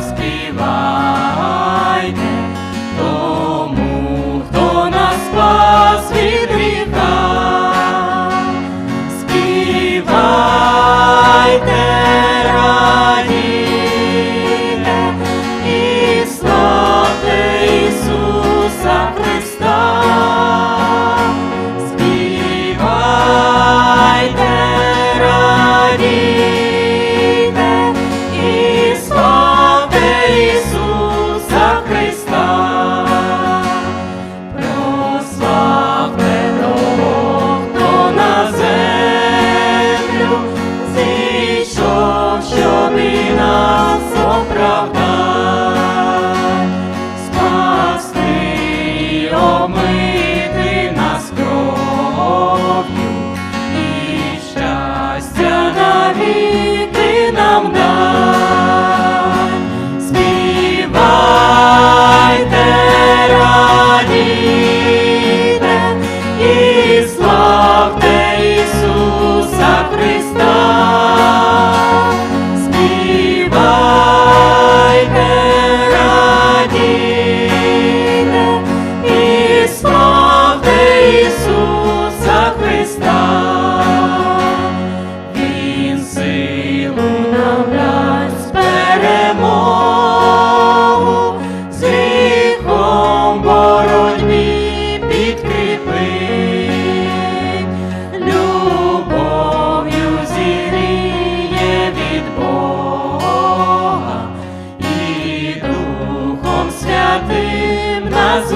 заспівай. щастя навіки нам не. підкріпи, любов'ю зігріє від Бога і Духом Святим нас.